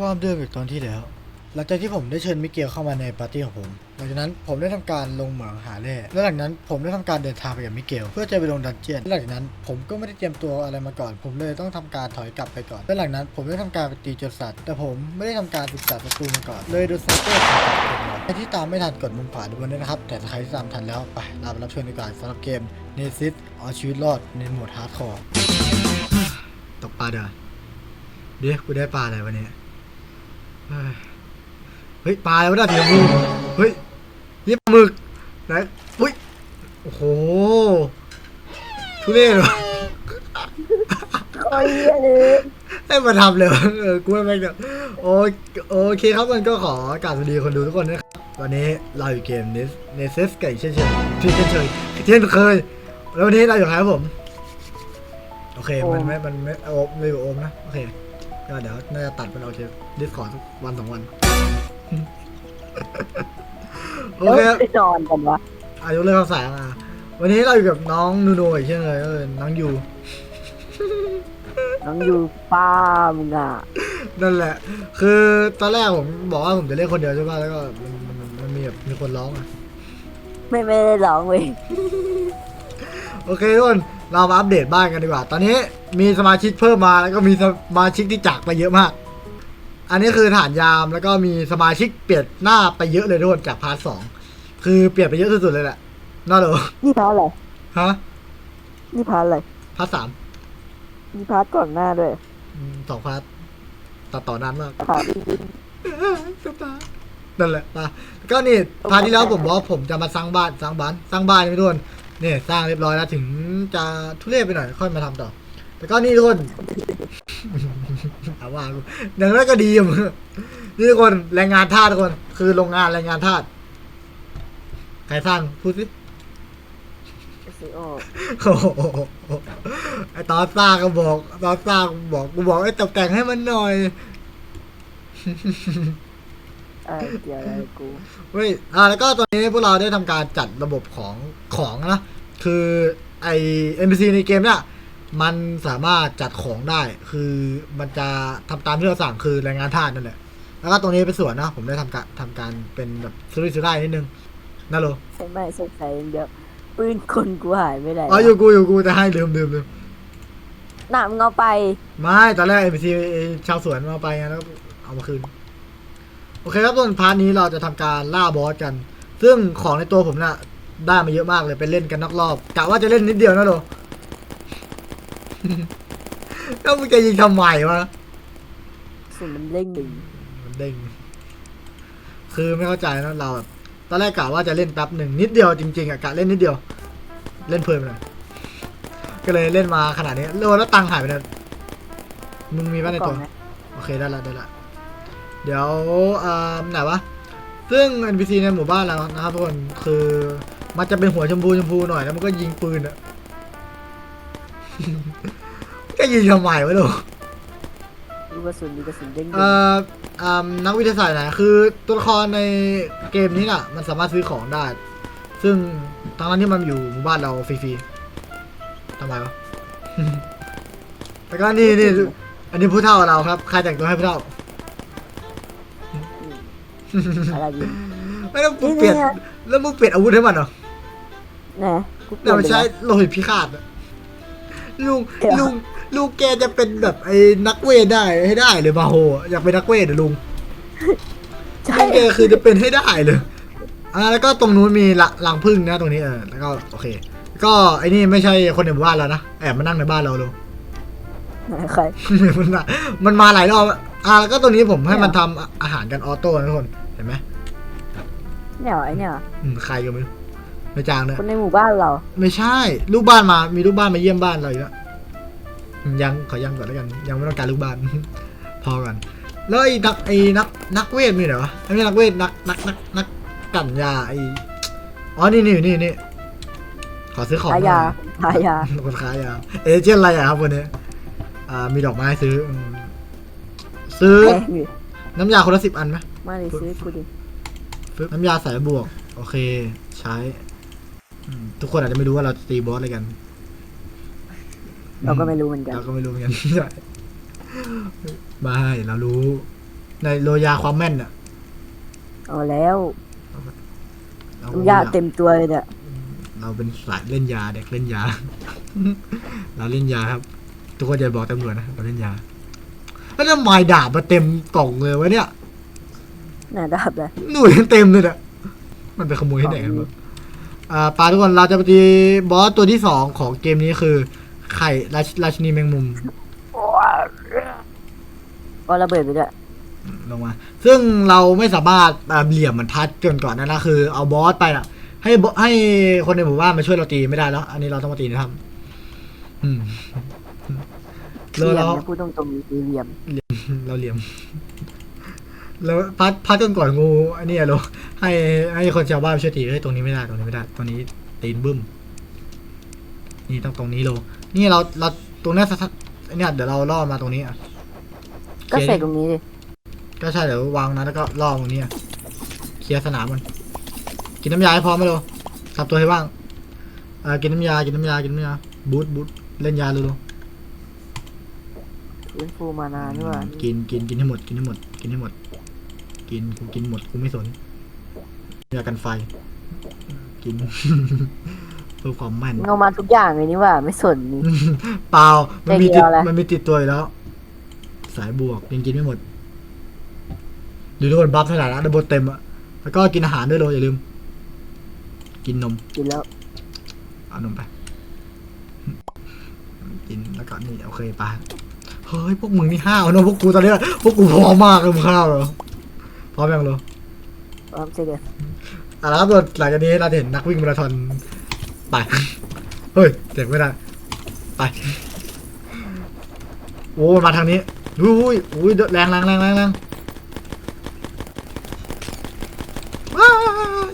ความเดิมอีกตอนที่แล้ว หลังจากที่ผมได้เชิญมิเกลเข้ามาในปาร์ตี้ของผม หลังจากนั้นผมได้ทำการลงเหมืองหาแร่และหลังนั้นผมได้ทำการเดินทางไปกับมิเกลเพื่อจะไปลงดันเจียนและหลังจากนั้นผมก็ไม่ได้เตรียมตัวอะไรมาก่อน ผมเลยต้องทำการถอยกลับไปก่อนและหลังนั้น ผมได้ทำการไปตีโจรสัตว์แต่ผมไม่ได้ทำการศึกษาศัตรูมาก่อน เลยโดนสเปอร์ขับผมใครที่ตามไม่ทันกดมุมขวาดูบนด้วยนะครับ แต่ใครที่ตามทันแล้วไปลาไปรับชมดีกว่าสำหรับเกมเนซิสเอาชีวิตรอดในโหมดฮาร์ดคอร์ตกปลาเด้อเดี๋ยวกูได้ปลาอะไรวันนี้ เฮ้ยปลาแล้วนะสีชมพูเฮ้ยยี่ปลาหมึกไหนอุ้ยโอ้โหทุเรศว่ะโอ้ยเหี้ยเลยให้มาทำเลยวะเออกูไม่แม่งเดี๋ยวโอโอเคครับมันก็ขอกราบสวัสดีคนดูทุกคนนะครับวันนี้เราอยู่เกมเนสเนสเซสไก่เช่นเช่นที่เช่นเคยเช่นเคยแล้ววันนี้เราอยู่ใครครับผม โอเค มันไม่ มันไม่โอมไม่อยู่โอมนะ โอเค ก็เดี๋ยวน่าจะตัดมันออกจากดิสคอร์ดวันสองวันโอแล้วเคครับ ไปนอนกันวะอายุเรื่องคำสั่งอะวันนี้เราอยู่กับน้องนูโนอีกเช่นเคยเออน้องยูน้องอยู่ป้ามึงอะนั่นแหละ คือตอนแรกผมบอกว่าผมจะเล่นคนเดียวใช่ป่ะแล้วก็มันมันมันมีแบบมีคนร้องอะ ไม่ไม่ได้ร้องเว้ย โอเคทุกคน เรามาอัปเดตบ้านกันดีกว่า ตอนนี้มีสมาชิกเพิ่มมาแล้วก็มีสมาชิกที่จากไปเยอะมาก อันนี้คือฐานยามแล้วก็มีสมาชิกเปลี่ยนหน้าไปเยอะเลยทุกคนจากพาร์ทสองคือเปลี่ยนไปเยอะสุดๆเลยแหละน่าเหรอนี่พาร์ทอะไรฮะนี่พาร์ทอะไรพาร์ทสามนี่พาร์ทก่อนหน้าด้วยอืมสองพาร์ทตัดต่อนานมาก พาร์ทสตาร์นั่นแหละปะก็นี่พาร์ทที่แล้วผมบอกว่าผมจะมาสร้างบ้านสร้างบ้านสร้างบ้านนี่ทุกคน นี่สร้างเรียบร้อยแล้วถึงจะทุเรศไปหน่อยค่อยมาทำต่อ แต่ก็นี่ทุกคนเอาว่ากูอย่างนั้นก็ดีอะมึงนี่ทุกคนแรงงานทาสทุกคน คือโรงงานแรงงานทาสใครสร้างพูดสิซีโอโอ้โหไอตอนสร้างก็บอก ตอนสร้างบอกกูบอกไอ้ตกแต่งให้มันหน่อย อะไรเกี่ยวอะไรกูเฮ้ยอ่าแล้วก็ตอนนี้พวกเราได้ทำการจัดระบบของของนะ คือไอ NPC ในเกมเนี่ยมันสามารถจัดของได้ คือมันจะทำตามที่เราสั่งคือแรงงานทาสนั่นแหละ แล้วก็ตรงนี้เป็นส่วนนะ ผมได้ทำการทำการเป็นแบบซื้อซื้อได้นิดนึงนะโลใช่ไหมสงสัยอย่างเดียวปืนคนกูหายไปไหนอ๋ออยู่กูอยู่กูจะให้ลืมลืมลืมหนามึงเอาไป ไม่ ตอนแรก NPC ไอ้ชาวสวนมาไปไงแล้วเอามาคืน โอเคครับต้นพาร์ทนี้เราจะทำการล่าบอสกัน ซึ่งของในตัวผมน่ะได้มาเยอะมากเลยไปเล่นกันนอกรอบกะว่าจะเล่นนิดเดียวนะโลแล้วมึงจะยิงทำไมวะสุดมันเร่งหนึ่งมันเด้งคือไม่เข้าใจนะเราแบบตอนแรกกะว่าจะเล่นแป๊บหนึ่งนิดเดียวจริงๆอะกะเล่นนิดเดียว เล่นเพลินไปหน่อยก็เลยเล่นมาขนาดนี้โลแล้วตังค์หายไปนะมึงมีป่ะในก่อตันวนะโอเคได้ละได้ละ เดี๋ยวอ่าไหนวะซึ่ง NPC ในหมู่บ้านเรานะครับทุกคนคือมันจะเป็นหัวชมพูชมพูหน่อยแล้วมันก็ยิงปืนอะจะยิงทำไมวะลูกลูกกระสุนลูกกระสุนเร่งหนึ่เอ่งออ่านักวิทยาศาสตร์นะคือตัวละครในเกมนี้น่ะ มันสามารถซื้อของได้ ซึ่งทั้งนั้นที่มันอยู่หมู่บ้านเราฟรีๆทำไมวะแล้วก็นี่นี่อันนี้ผู้เท่าเราครับ ใครแต่งตัวให้ผู้เท่า อะไรดีไม่ต้องมึงเปลี่ยนนี่ไงแล้วมึงเปลี่ยนอาวุธให้มันเหรอนะกูเปลี่เดี๋ยยวนมันไปใช้แล้วโลหิตพิฆาตอะลุงเดี๋ยวลุงลุงแกจะเป็นแบบไอ้นักเวทได้ให้ได้เลยมาโหอะอยากเป็นนักเวทเหรอลุง ใช่ลุงแกคือจะเป็นให้ได้เลย อ่าแล้วก็ตรงนู้นมีละรังผึ้งนะตรงนี้เออแล้วก็โอเค ก็ไอ้นี่ไม่ใช่คนในหมู่บ้านเรานะแอบมานั่งในบ้านเราลุงไหนใคร มันมามันมาหลายรอบอ่าแล้วก็ตรงนี้ผมให้มันทำอาหารกันออโต้นะทุกคนเห็นไหมเนี่ยเหรอไอเนี่ยเหรออืมใครก็ไม่รู้ไม่จางเลยคนในหมู่บ้านเราไม่ใช่ ลูกบ้านมา มีลูกบ้านมาเยี่ยมบ้านเราอยู่แล้วอืมยังขอยังก่อนแล้วกัน ยังไม่ต้องการลูกบ้าน พอกันแล้วไอ้นักไอ้นักนักเวทมีเหรอวะไม่ใช่นักเวทนักนักนักนักกันยาไอ้อ๋อนี่นี่นี่นี่ขอซื้อของขายยาขายยาหน่อยคนขายยาเอเจนต์อะไรอะครับวันนี้อ่ามีดอกไม้ซื้ออืมซื้อแพงอยู่น้ำยาคนละสิบอันไหม มาเลยซื้อกูดิปึ๊บน้ำยาสายบวก โอเค ใช้อืมทุกคนอาจจะไม่รู้ว่าเราจะตีบอสอะไรกันเราก็ไม่รู้เหมือนกัน เราก็ไม่รู้เหมือนกัน ไม่เรารู้ ในโรยาความแม่นอะเอาแล้วเรายาเต็มตัวเลยเนี่ยเราเป็นสายเล่นยาเด็กเล่นยา เราเล่นยาครับ ทุกคนอย่าบอกตำรวจนะเราเล่นยาแล้วทำไมดาบมาเต็มกล่องเลยวะเนี่ย น่าดับเลยหน่วยเต็มเลยเนี่ยมันไปขโมยที่ไหนกันวะอ่าปลาทุกคนเราจะไปตีบอสตัวที่สองของเกมนี้คือ ไข่ราชราชินีแมงมุมก็ระเบิดไปด้วยลงมา ซึ่งเราไม่สามารถอ่าเหลี่ยมมันทัดเกินก่อนนะนะคือ เอาบอสไปอะ ให้บอให้คนในหมู่บ้านมาช่วยเราตีไม่ได้แล้ว อันนี้เราต้องมาตีนะครับอืมเหลี่ยมเรานะพูดตรงๆมีเหลี่ยมเราเหลี่ยม แล้วพัดพัดจนก่อนงูอันนี้อะโลให้ให้คนชาวบ้านช่วยตีเฮ้ยตรงนี้ไม่ได้ตรงนี้ไม่ได้ตรงนี้ตีนบึ้ม นี่ต้องตรงนี้โลนี่เราเราตรงเนี้ยสักเนี่ยเดี๋ยวเราล่อมาตรงนี้อะก็คลียร์ใส่ดิตรงนี้ดิก็ใช่เดี๋ยววางนะแล้วก็ล่อตรงนี้อะเคลียร์สนามมัน กินน้ำยาให้พร้อมไหมโลสับตัวให้ว่างเอ่ากินน้ำยากินน้ำยากินน้ำยาบูทบูทเล่นยาโลโลฟื้นฟูมานานด้วยกินกินกินให้หมดกินให้หมดกินให้หมด กินกูกินหมดกูไม่สนยากันไฟ กินเพื่อความแม่นเงามาทุกอย่างเลยนี่ว่า ไม่สนนี่ เปล่ามันมีติดใจเดียวอะไรมันมีติดตัวอยู่แล้ว สายบวกยังกินไม่หมดดูทุกคนบัฟเท่าไหร่แล้วได้บทเต็มอะแล้วก็กินอาหารด้วยโลอย่าลืม กินนม กินแล้ว เอานมไป กินแล้วก็นี่โอเคไปเฮ้ยพวกมึงนี่ห้าวเนอะพวกกูตอนนี้พวกกูพร้อมมากเลยมึงห้าวเหรอพ ร้อมยังโลพร้อมเสร็จเลยอะแล้วครับส่วนหลังจากนี้เราจะเห็นนักวิ่งมาราธอนไปเฮ้ยเจ็บไม่ได้ไปโอ้มาทางนี้อุ้ยอุ้ยแรงแรงแรงแรงแรงว้า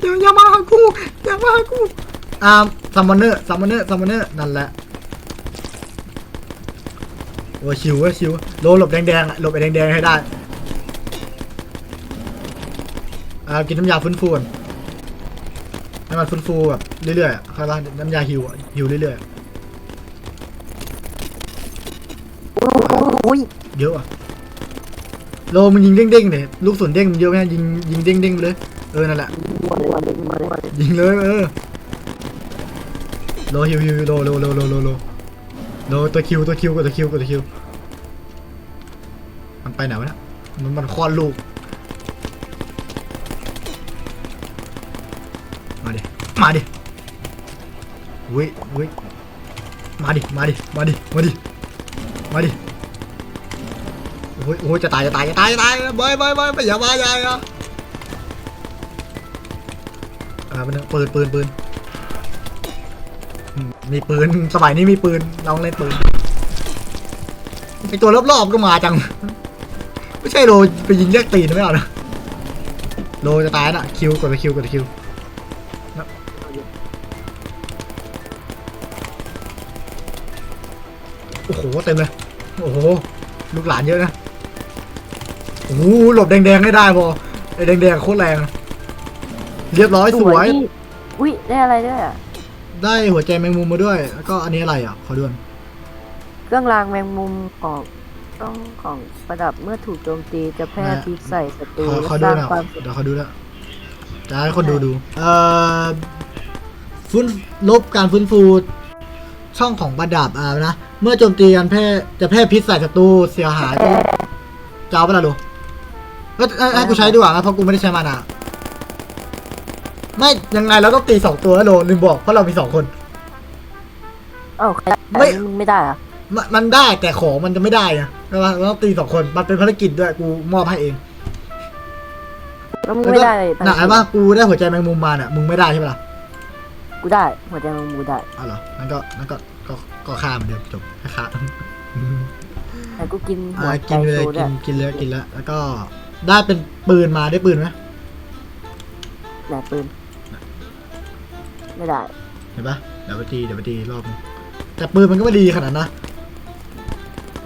อย่าอย่ามาหากูอย่ามาหากูอ่าซัมมอนเนอร์ซัมมอนเนอร์ซัมมอนเนอร์นั่นแหละโอ้ยชิวเว้ยชิวโลหลบแดงๆอะหลบไอ้แดงๆให้ได้ อ่ากินน้ำยาฟื้นฟูก่อนให้มันฟื้นฟูแบบเรื่อยๆอะเข้าใจปะน้ำยาฮิวอะฮิวเรื่อยๆอุ้ยเยอะอะโลมันยิงเด้งๆเนี่ยลูกศรเด้งมันเยอะไหมยิงยิงเด้งๆไปเลย เออนั่นแหละ หมดเลยหมดเลยหมดเลยหมดเลยยิงเลยเออโลฮิวฮิวโลโลโลโลโลโลโลตัวคิวตัวคิวกับตัวคิวกับตัวคิวมันไปไหนวะเนี่ยมันมันคลอดลูก มาดิ มาดิเว้ยเว้ยมาดิ มาดิ มาดิ มาดิ มาดิ โอ้ยโอ้ยจะตาย จะตาย จะตาย จะตายบายบายบายอย่ามาอย่าอย่าอ่ามันปืนปืนปืนอืมมีปืน สมัยนี้มีปืนเราต้องเล่นปืนไอตัวรอบๆก็มาจัง ไม่ใช่โลไปยิงแยกตีนไม่เอานะโลจะตายน่ะ คิวกดไปคิวกดไปคิว โอ้โหเต็มเลย โอ้โหลูกหลานเยอะนะโอ้โหหลบแดงๆให้ได้พอไอ้แดงๆโคตรแรงเรียบร้อยสวย นี่อุ้ยได้อะไรด้วยอะ ได้หัวใจแมงมุมมาด้วย แล้วก็อันนี้อะไรอะขอดูหน่อยเครื่องรางแมงมุมของต้องของประดับเมื่อถูกโจมตีจะแพร่พิษใส่ศัตรูขอและขอสดูร้างหน่อยความเดี๋ยวขอดูแล้วจะให้คนดูดู เอ่อฟื้นลบการฟื้นฟู ช่องของประดับอ่านะ เมื่อโจมตีกันแพร่จะแพร่พิษใส่ศัตรูเสียหายก็จะเอาไปละดูเอ้ยเอ้ยให้กูใช้ดีกว่านะเพราะกูไม่ได้ใช้มานาไม่ยังไงเราต้องตีสองตัวนะโลลืมบอกเพราะเรามีสองคน เอ้าใครไม่ อันนี้มึงไม่ได้เหรอะมันมันได้แต่ของมันจะไม่ได้ไงใช่ปะเราต้องตีสองคนมันเป็นภารกิจด้วยกูมอบให้เองแล้วมึงไม่ได้เลยหนักไอ้ว่ากูได้หัวใจแมงมุมมาเนี่ยมึงไม่ได้ใช่ปะล่ะ กูได้ หัวใจแมงมุมกูได้อ๋อเหรอนั่นก็นั่นก็ก็ก็ฆ่าเหมือนเดิมจบแค่ฆ่าแต่กูกินหัวอ่าใจกินไปเลยโชว์ด้กิวยนกินเลยกินแล้วแล้วก็ได้เป็นปืนมาได้ปืนไหมไหนปืน ไม่ได้ เห็นปะเดี๋ยวไปตีเดี๋ยวไปตีรอบนึงแต่ปืนมันก็ไม่ดีขนาดนั้นนะ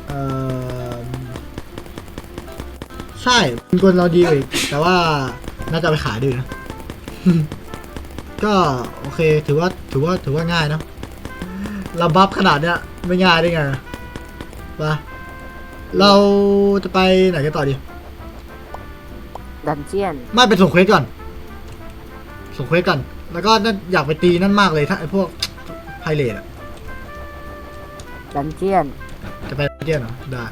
เออใช่ปืนกลเราดีกว่าอีกแต่ว่าน่าจะเอาไปขายด้วยนะ ก็โอเคถือว่าถือว่าถือว่าง่ายเนอะเราบัฟขนาดเนี้ยไม่ง่ายได้ไงปะเราจะไปไหนกันต่อดี ดันเจียน ไม่ไปส่งเควสก่อน ส่งเควสก่อน แล้วก็นั่นอยากไปตีนั่นมากเลยถ้าไอพวกไพเรตอะดันเจียน จะไปเที่ยวเหรอ ได้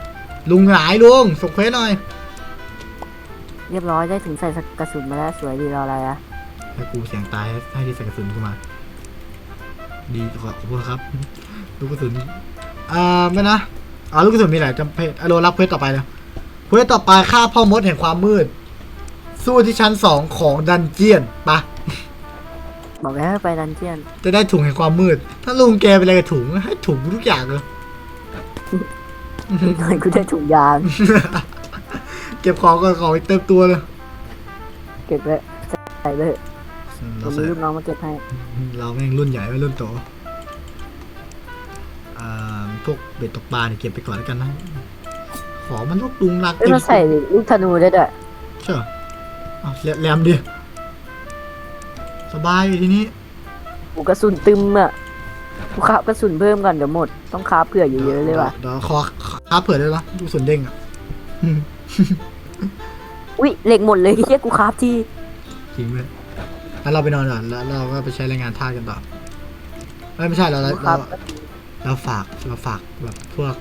ลุงหงายลุงส่งเควสหน่อย เรียบร้อยได้ถึงใส่กระสุนมาแล้วสวยดีรออะไรอะ ให้กูเสียงตายให้ให้ที่ใส่กระสุนกูมา ดีขอบคุณครับ ลูกกระสุนอ่าไม่นะอ๋อลูกกระสุนมีหลายจำเพจอโลรับเควสต่อไปเลยเควสต่อไปฆ่าพ่อมดแห่งความมืด สู้ที่ชั้นสองของดันเจียนปะบอกแล้วให้ไปดันเจียน จะได้ถุงแห่งความมืด ถ้าลุงแกเป็นอะไรกับถุงให้ถุงทุกอย่างเลยอีกหน่อยกูได้ถุงยาง เก็บของก็ของเต็มตัวเลย เก็บเลยใส่เลยผ เรามใส่มีลูกน้องมาเก็บให้เราแม่งรุ่นใหญ่ไม่รุ่นโตอ่าพวกเบ็ดตกปลาเนี่ยเก็บไปก่อนแล้วกันนะ ของมันลูกลุงรักเอ้ยมันใส่ลูกธนูได้ด้วยใช่เหรออ้าวแหลแหลมดิสบายอยู่ทีนี้กูกระสุนตึมอะกูคาบกระสุนเพิ่มก่อนเดี๋ยวหมด ต้องคาบเผื่อเยอะๆเลยว่ะ เดี๋ยวขอคาบเผื่อได้แล้วดูส่วนเด้งอะอืมอุ้ยเหล็กหมดเลยเฮียกูคาบที่จริงเลย แล้วเราไปนอนก่อนแล้วเราก็ไปใช้แรงงานทาสกันต่อเอ้ยไม่ใช่เราเรากูคาเราบเราฝากเราฝากแบบพวก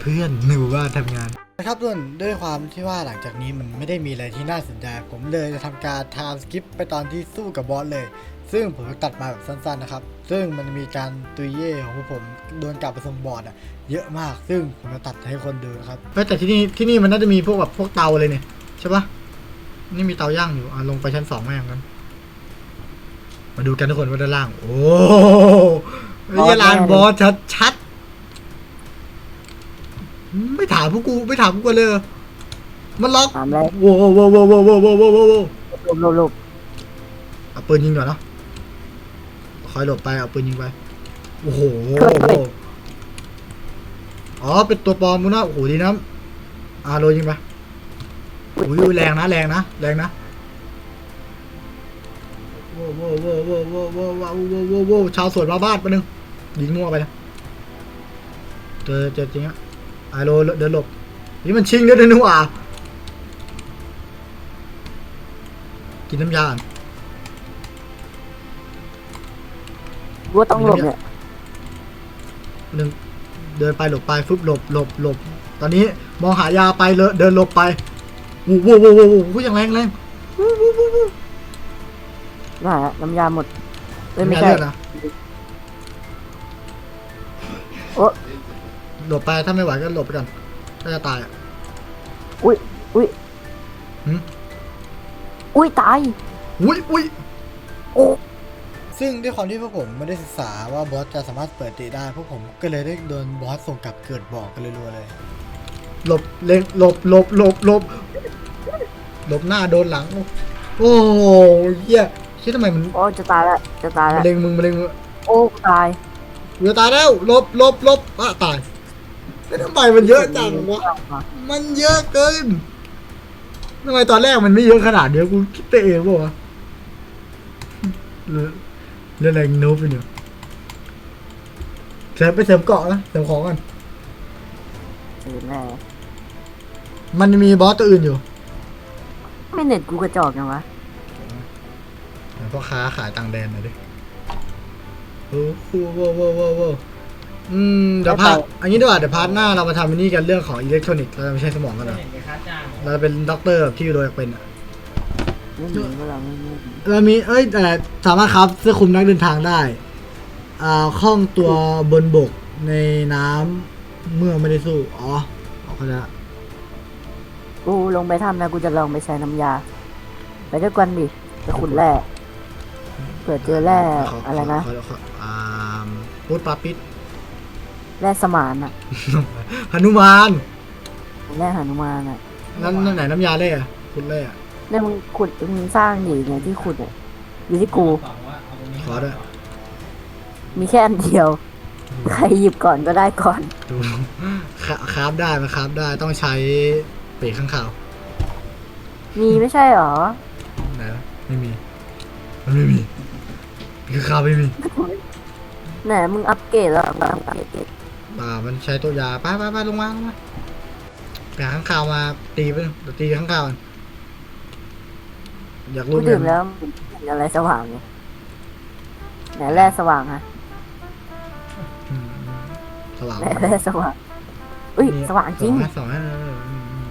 เพื่อนๆในหมู่บ้านทำงาน นะครับทุกคนด้วยความที่ว่าหลังจากนี้มันไม่ได้มีอะไรที่น่าสนใจ ผมเลยจะทำการไทม์สกิปไปตอนที่สู้กับบอสเลย ซึ่งผมจะตัดมาแบบสั้นๆนะครับ ซึ่งมันมีการตุยเย่ของพวกผมโดนกลับไปส่งบอร์ดอะเยอะมาก ซึ่งผมจะตัดให้คนดูนะครับแต่ที่นี่ที่นี่มันน่าจะมีพวกแบบพวกเตาเลยเนี่ยใช่ปะนี่มีเตาย่างอยู่อะลงไปชั้นสองแม่งกัน มาดูกันทุกคนว่าด้านล่าง โอ้ยลานบอสชัดชัดๆไม่ถามพวกกูไม่ถามพวกกูเลยเหรอมันล็อกถามแล้วโว้โว้โว้โว้โว้โว้โว้โว้โว้โว้หลบหลบหลบเอาปืนยิงก่อนเนาะคอยหลบไปเอาปืนยิงไป โอ้โหอ๋อเป็นตัวปลอมมึงนะโอ้โหดีนะอ่าโรยยิงไปอุ้ยแรงนะแรงนะแรงนะ โว้โว้โว้โว้โว้โว้โว้โว้โว้โว้ชาวสวนมาบ้านไปะนึงยิงมั่วไปนะเจอเจอจริงอะไอโรเดินหลบนี่มันชิงเยอะเลยนี่หว่ากินน้ำยาว่าต้องหลบเนี่ยหนึ่งเดินไปหลบไปฟึบหลบหลบหลบตอนนี้มองหายาไปเลยเดินหลบไปวูวู้วู้วู้วู้อย่างแรงแรงวูวู้วู้วู้ น่าน้ำยาหมดเอ้ยไม่ไม่ใช่เลือดนะโอ้หลบไปถ้าไม่ไหวก็หลบไปก่อนก็จะตายอะอุ้ยอุ้ยหืมอุ้ยตาย อุ้ยอุ้ยโอ้ ซึ่งด้วยความที่พวกผมไม่ได้ศึกษาว่าบอสจะสามารถเปิดตีได้พวกผมก็เลยได้โดนบอสส่งกลับเกิดบอกกันรัวๆเลย หลบเล็งหลบหลบหลบหลบหลบหน้าโดนหลัง โอ้โหเหี้ย คิดทำไมมันโอ้จะตายแล้วจะตายมะแล้วเร็งมึงมะเร็งมึงโอ้ตายกูจะตายแล้วหลบหลบหลบอะตายแล้วทำไมมันเยอะจังวะ มันเยอะเกินทำไมตอนแรกมันไม่เยอะขนาดเดียวกูคิดไปเองป่าวะเรือเรือแรงโน้บไปเนี่ยเสริมไปเสริมเกาะนะเสริมของกัน เออแม่มันมีบอสตัวอื่นอยู่ ไม่เน็ตกูกระจอกยังวะ พ่อค้าขายต่างแดนหน่อยดิโอ้โหโว้โว้โว้โว้อืมเดี๋ยวพาร์ทอันนี้ดีกว่าเดี๋ยวพาร์ทหน้าเรามาทำอันนี้กันเรื่องของอิเล็กทรอนิกส์เราจะไม่ใช้สมองกันนะเราจะเป็นด็อกเตอร์แบบที่โดยเป็นอะไม่มีก็เราไม่มีเรามีเอ้ยแต่สามารถครับเสื้อคลุมนักเดินทางได้ อ่าคล่องตัวบนบกในน้ำเมื่อไม่ได้สู้ อ๋อเอาเขาใจะกูลงไปทำนะกูจะลองไปใช้น้ำยา ไปด้วยกันดิไปขุดแร่ เผื่อเจอแร่ขอะไรนะขขขอ่าพุทธปาปิดแร่สมานอะหนุมานแร่หนุมานอะนั่นนั่นไหนน้ำยาเล่อะคุณเล่อะเนี่มึงขุดมึงสร้างดิเนี่ยที่ขุดเนี่ยอยู่ที่กูขอด้วยมีแค่อันเดียว ใครหยิบก่อนก็ได้ก่อนดูคราฟได้มาคราฟได้ต้องใช้ปีกข้างข่าว มีไม่ใช่หรอไหนไม่มีมันไม่มี ปีกข้างข่าวไม่มีไหนมึงอัปเกรดแล้วมึงอัปเกรดป่ามันใช้ตัวยาไปไปไปลงมาลงมาไปหาข้างข่าวมาตีไปเดี๋ยวตีข้างข่าวกันอยากกูรู้ดื่มเงินแล้วเห็นอะไรสว่างไงไหนแร่สว่างฮะอืมสว่างไหนแร่สว่างอุ้ยนี่สว่างจริงสว่างสว่างนะอืม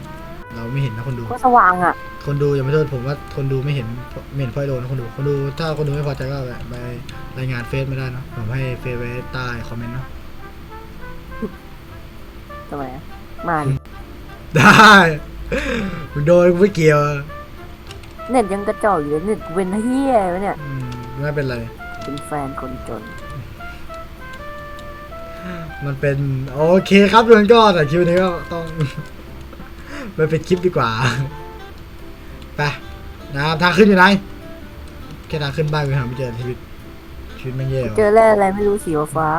เราไม่เห็นนะคนดู ก็สว่างอะ คนดูอย่าไปโทษผมว่าคนดูไม่เห็นไม่เห็นพ่อยโดนนะคนดูคนดูถ้าคนดูไม่พอใจก็แบบไปรายงานเฟซไม่ได้เนอะผมให้เฟซไว้ใต้คอมเมนต์เนาะทำไมอะมาดิได้มึงโดนกูไม่เกี่ยวเน็ตยังกระจอกอยู่เลยเน็ตกูเป็นเฮียวะเนี่ย อืมไม่เป็นไร เป็นแฟนคนจน มันเป็น โอเคครับทุกคนก็แต่คลิปนี้ก็ต้อง ไปเป็นคลิปดีกว่า ไปนะครับทางขึ้นอยู่ไหนแค่ทางขึ้นบ้านกูหาไม่เจอชีวิตชีวิตไม่งแย่เจว่ะอแร่อะไรไม่รู้สีฟ้า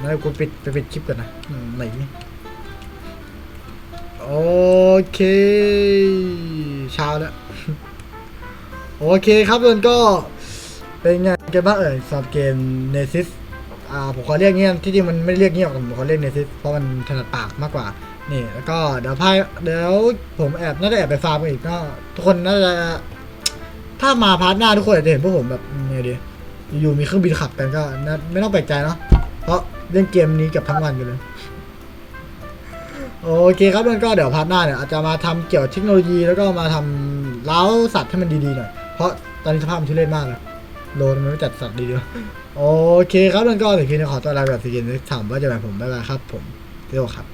แล้วกูปิดไปปิดคลิปก่อนนะอืมไหนโอเคเช้าแล้ว โอเคครับทุกคนก็เป็นไงกันบ้างเอ่ยสำหรับเกมเนซิสอ่าผมขอเรียกเงี้ยที่จริงมันไม่ได้เรียกเงี้ยหรอกผมขอเรียกเนซิสเพราะมันถนัดปากมากกว่า นี่แล้วก็เดี๋ยวพายเดี๋ยวผมแอบน่าจะแอบไปฟาร์มกันอีกก็ ทุกคนน่าจะถ้ามาพาร์ทหน้าทุกคนอาจจะเห็นพวกผมแบบไงดีอยู่มีเครื่องบินขับกันก็นไม่ต้องแปลกใจเนาะเพราะเล่นเกมนี้กับทั้งวันอยู่เลยโอเคครับทุกคนก็เดี๋ยวพาร์ทหน้าเนี่ยอาจจะมาทำเกี่ยวกับเทคโนโลยีแล้วก็มาทำเล้าสัตว์ให้มันดีๆหน่อยเพราะตอนนี้สภาพมันทุเรศมากเลยโลนมันไม่จัดสัตว์ดีด้วยโอเคครับทุกคนก็ถึงทีนี้ขอตัวลาแบบสีเกนถามว่าจะแบบผมบ๊ายบายครับ ผมเรียกว่าครับ